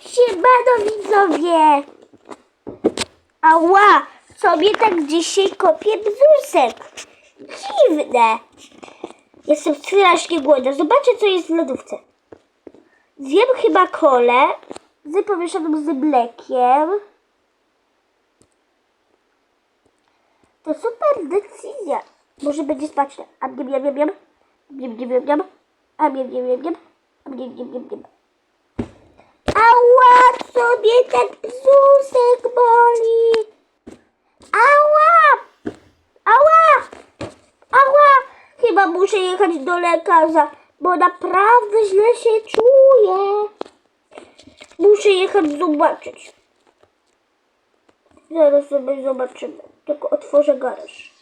Siemano widzowie! Ała! Sobie tak dzisiaj kopię bzusek. Dziwne. Jestem strasznie głodna. Zobaczę, co jest w lodówce. Zjem chyba kolę z pomieszanym z mlekiem. To super decyzja. Może będzie smaczne. A mnie, mnie, mnie. Mnie, mnie, mnie, mnie. A mnie, mnie, mnie, mnie. A mnie, mnie, mnie, mnie. Ała, mnie tak brzuszek boli? Ała! Ała! Ała! Chyba muszę jechać do lekarza, bo naprawdę źle się czuję. Muszę jechać zobaczyć. Zaraz sobie zobaczymy. Tylko otworzę garaż.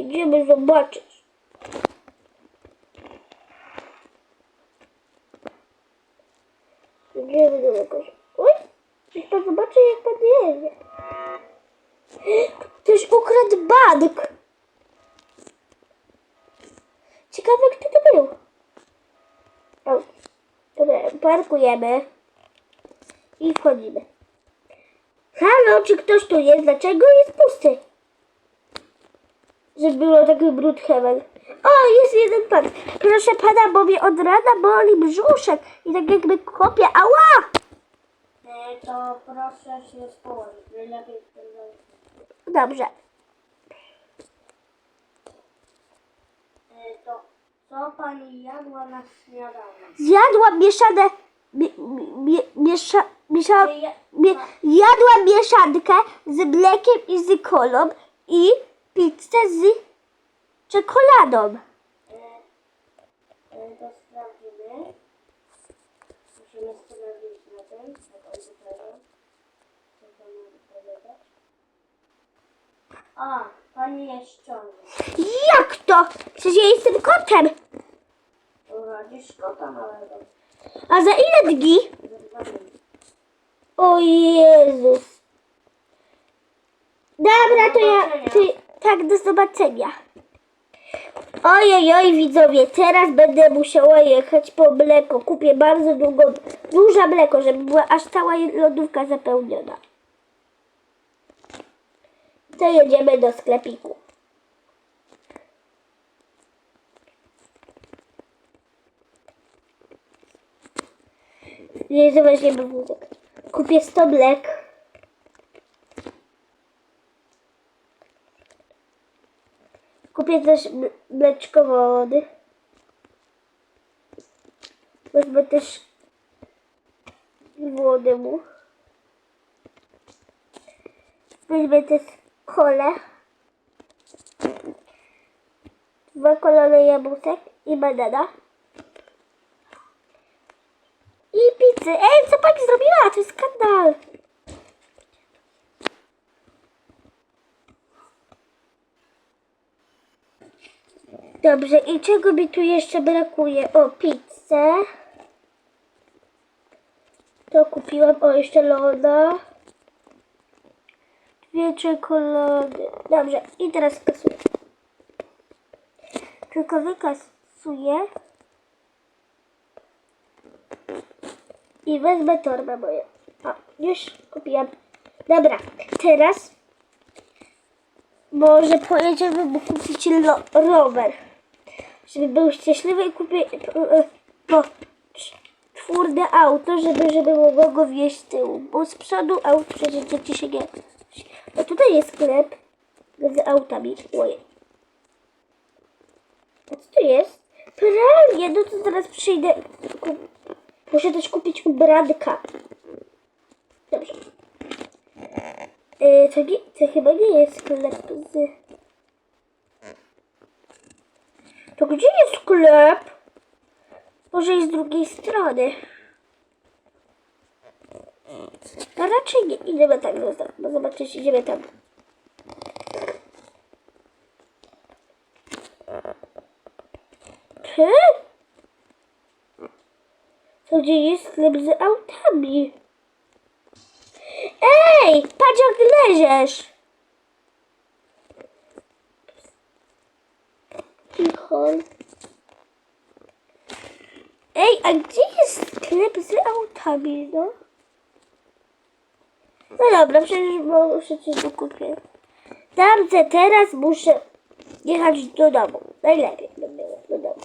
Idziemy zobaczyć. Idziemy do lekarza. Oj, niech pan zobaczy jak pan jedzie. Ktoś ukradł bank. Ciekawe kto to był. O, dobra, parkujemy. I wchodzimy. Halo, czy ktoś tu jest? Dlaczego jest pusty? Że było taki brud heaven. O, jest jeden pan. Proszę pana, bo mnie od rana boli brzuszek i tak jakby kopie. Ała! E, to proszę się położyć. Najlepiej w tym domu. Dobrze. E, to co pani jadła na śniadanie? Zjadłam mieszane... Mie, mie, miesza, miesza, mie, jadłam mieszankę z mlekiem i z kolą i pizzę z czekoladą. E, e, to sprawdzimy. Musimy sprawdzić na tym, na komputerze. Co to może powiedzieć? A, pani jest ciągła. Jak to? Przecież ja jestem kotem. Urodzisz kota małego. A za ile dni? Za dwa dni. O Jezus. Dobra, to ja... Ty, tak, do zobaczenia. Ojej, oj, widzowie, teraz będę musiała jechać po mleko. Kupię bardzo długo, duże mleko, żeby była aż cała lodówka zapełniona. To jedziemy do sklepiku. Nie weźmiemy wózek. Kupię 100 mlek. Kupię też mleczko wody. Wezmę też wodę mu. Weźmę też kolę. Dwa kolone jabłek i banana. I pizzę. Ej, co pani zrobiła? To jest skandal. Dobrze, i czego mi tu jeszcze brakuje? O, pizzę. To kupiłam. O, jeszcze loda. Dwie czekolady. Dobrze, i teraz kasuję. Tylko wykasuję. I wezmę torbę moją. O, już kupiłam. Dobra, teraz może pojedziemy kupić rower. Żeby był szczęśliwy i kupię e, po czwórne auto, żeby, żeby mogło go wieść z tyłu. Bo z przodu aut przecież dzieci się nie... A tutaj jest sklep z autami. Ojej. A co tu jest? Pralnie, no to zaraz przyjdę. Muszę też kupić ubranka. Dobrze. E, to, nie, to chyba nie jest sklep z... To gdzie jest sklep? Może jest z drugiej strony. No raczej nie. Idziemy tak, no zobaczyć, idziemy tam. Ty? To gdzie jest sklep z autami? Ej, patrz jak ty Cicho. Ej, a gdzie jest sklep z autami, no? No dobra, przecież muszę coś dokupić. Dobrze, teraz muszę jechać do domu. Najlepiej by było do domu.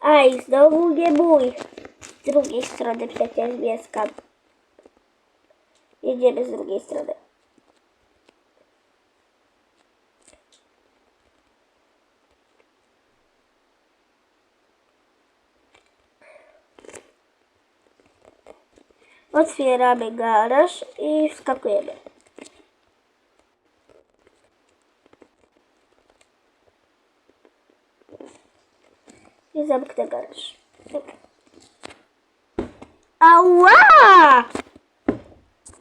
Aj, znowu nie mój. Z drugiej strony przecież mieszkam. Jedziemy z drugiej strony. Otwieramy garaż i wskakujemy. I zamknę garaż. Ała!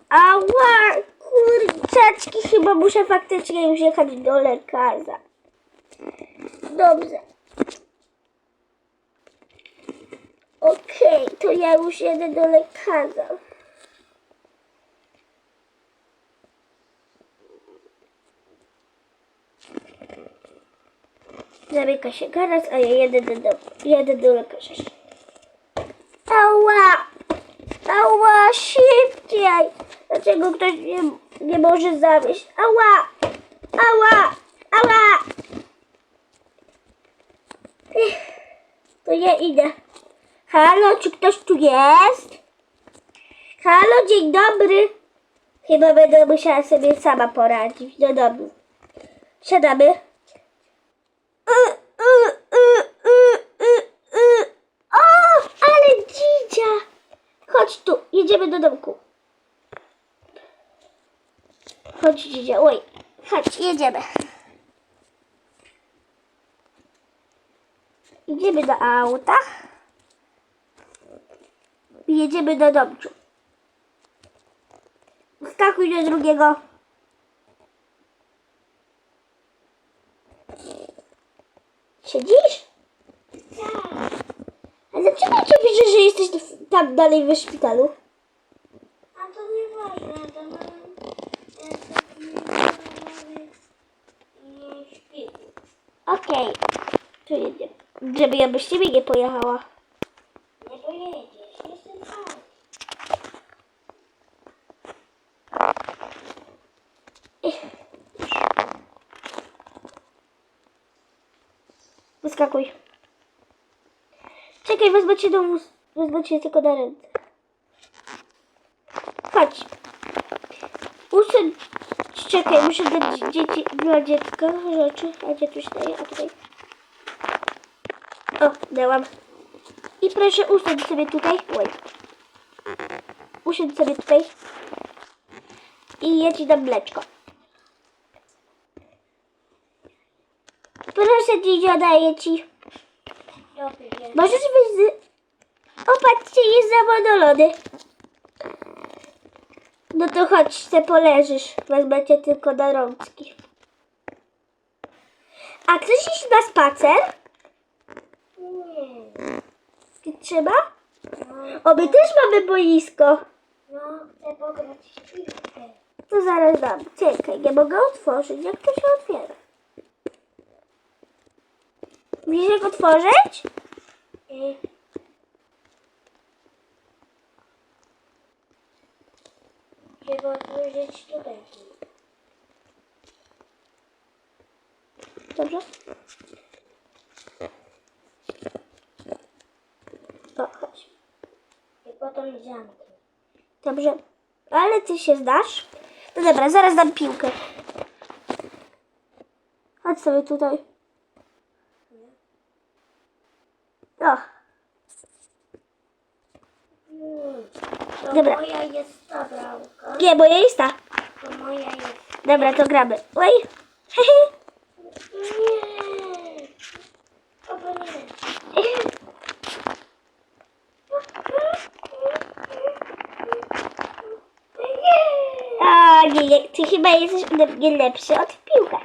Ała! Kurczaczki, chyba muszę faktycznie już jechać do lekarza. Dobrze. Okej, to ja już jedę do lekarza. Zamyka się garaż, a ja jedę do domu. Jedę do lekarza. Ała! Ała, szybciej! Dlaczego ktoś nie, nie może zawieść? Ała! Ała! Ała! To ja idę. Halo, czy ktoś tu jest? Halo, dzień dobry. Chyba będę musiała sobie sama poradzić. Do domu. Siadamy. Y, y, y, y, y, y. O, ale dzidzia. Chodź tu, jedziemy do domku. Chodź dzidzia, oj. Chodź, jedziemy. Idziemy do auta. Jedziemy do domciu. Skakuj do drugiego. Siedzisz? A dlaczego cię pisze, że jesteś tam dalej w szpitalu? A to mam. Okej. To jedziemy. Żeby ja bez ciebie nie pojechała. Nie pojedziesz, jestem sam. Wyskakuj. Czekaj, wezmę cię do wóz. Wezmę cię tylko na ręce. Chodź. Usiądź. Czekaj, muszę dać dzieci, dla dziecka rzeczy. A gdzie tu daje? A tutaj. O, dałam. I proszę usiądź sobie tutaj. Oj. Usiądź sobie tutaj. I ja ci dam mleczko. Proszę, Dzidzio, daję ci. Możesz wyjść z... O, patrzcie, jest zawodolony. No to chodź, se poleżysz. Wezmę cię tylko na rączki. A chcesz iść na spacer? nie. Nie trzeba? No, O, my też mamy boisko. no, chcę pograć w piłkę. To zaraz dam. Czekaj, nie mogę otworzyć. Jak to się otwiera? Widzisz jak otworzyć? I Trzeba otworzyć tutaj. Dobrze? O, chodź. I potem zamknę. Dobrze. Ale ty się zdasz? No dobra, zaraz dam piłkę. Chodź sobie tutaj. O, Mm. To Dobra. moja jest ta bramka. nie, bo ja jest ta. To moja jest. Dobra, to gramy. Oj. Hehe. Nie. Obo nie. A, Ginie, ty chyba jesteś ode mnie lepszy od w piłkę.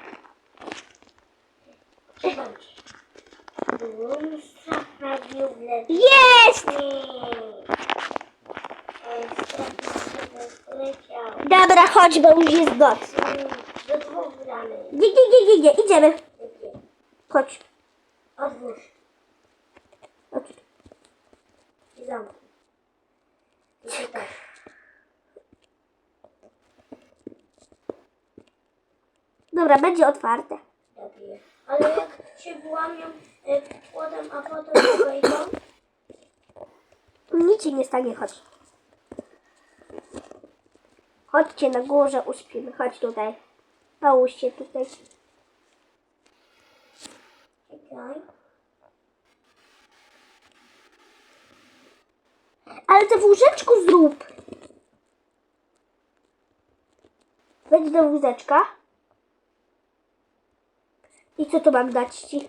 Bądź. Bum, zaprawił w lewo. Jest! Leciał. Dobra, chodź, bo już jest noc. Do dwóch gramy. Nie, nie, nie, nie, nie, idziemy. Chodź. Odwórz chodź. i zamknij. I tak. Dobra, będzie otwarte. Dobrze. Ale jak się włamią e, płotem, a potem wejdą, Nic ci nie stanie, chodź. Chodźcie na górze, uśpimy. Chodź tutaj. Połóż się tutaj. czekaj. Ale to w łóżeczku zrób. Wejdź do łóżeczka. I co tu mam dać ci?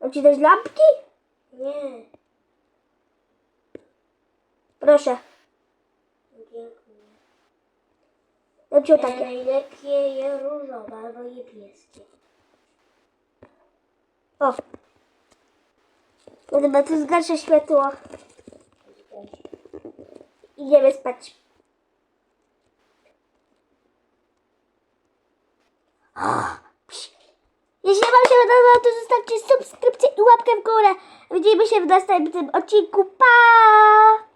Mam ci dać lampki? Nie, Proszę. O E, takie. najlepiej je różowe albo niebieskie. O. No dobra, to zgaszę światło. Idziemy spać. Jeśli Wam się podobało, to zostawcie subskrypcję i łapkę w górę. Widzimy się w następnym odcinku. Pa!